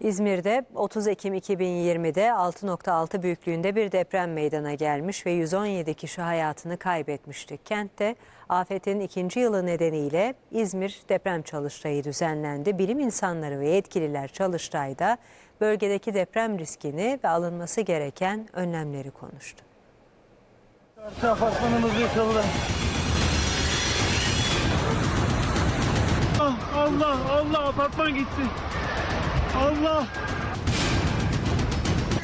İzmir'de 30 Ekim 2020'de 6.6 büyüklüğünde bir deprem meydana gelmiş ve 117 kişi hayatını kaybetmişti. Kentte afetin ikinci yılı nedeniyle İzmir Deprem Çalıştayı düzenlendi. Bilim insanları ve yetkililer Çalıştay'da bölgedeki deprem riskini ve alınması gereken önlemleri konuştu. Arka apartmanımız yıkıldı. Ah, Allah Allah apartman gitti. Allah.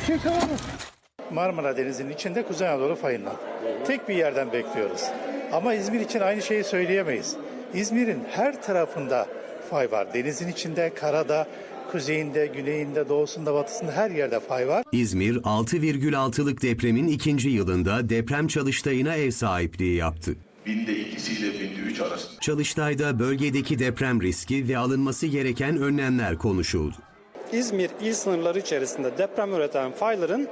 Yıkıldı. Marmara Denizi'nin içinde Kuzey Anadolu fayından. Tek bir yerden bekliyoruz. Ama İzmir için aynı şeyi söyleyemeyiz. İzmir'in her tarafında fay var. Denizin içinde, karada, kuzeyinde, güneyinde, doğusunda, batısında her yerde fay var. İzmir 6,6'lık depremin ikinci yılında deprem çalıştayına ev sahipliği yaptı. binde ikisiyle binde üç arasında. Çalıştayda bölgedeki deprem riski ve alınması gereken önlemler konuşuldu. İzmir il sınırları içerisinde deprem üreten fayların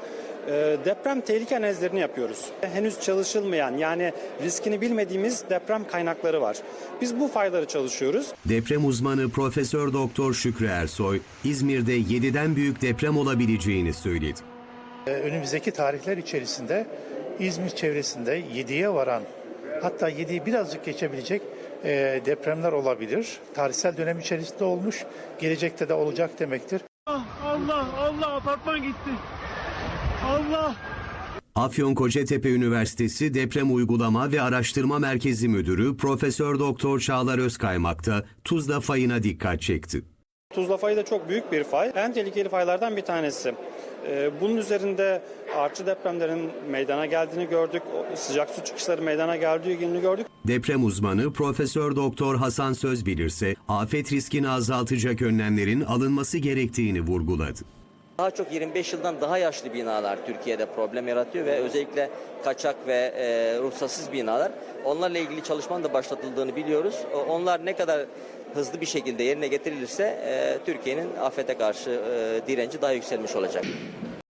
e, deprem tehlike analizlerini yapıyoruz. Henüz çalışılmayan yani riskini bilmediğimiz deprem kaynakları var. Biz bu fayları çalışıyoruz. Deprem uzmanı Profesör Doktor Şükrü Ersoy, İzmir'de 7'den büyük deprem olabileceğini söyledi. Ee, Önümüzdeki tarihler içerisinde İzmir çevresinde 7'ye varan hatta 7'yi birazcık geçebilecek e, depremler olabilir. Tarihsel dönem içerisinde olmuş, gelecekte de olacak demektir. Ah, Allah Allah apartman gitti. Allah. Afyon Kocatepe Üniversitesi Deprem Uygulama ve Araştırma Merkezi Müdürü Profesör Doktor Çağlar Özkaymak da Tuzla fayına dikkat çekti. Tuzla fayı da çok büyük bir fay. En tehlikeli faylardan bir tanesi. E, bunun üzerinde artçı depremlerin meydana geldiğini gördük. Sıcak su çıkışları meydana geldiğini gördük. Deprem uzmanı Profesör Doktor Hasan Sözbilir ise afet riskini azaltacak önlemlerin alınması gerektiğini vurguladı. Daha çok 25 yıldan daha yaşlı binalar Türkiye'de problem yaratıyor ve özellikle kaçak ve e, ruhsatsız binalar. Onlarla ilgili çalışmanın da başlatıldığını biliyoruz. Onlar ne kadar hızlı bir şekilde yerine getirilirse e, Türkiye'nin afete karşı e, direnci daha yükselmiş olacak.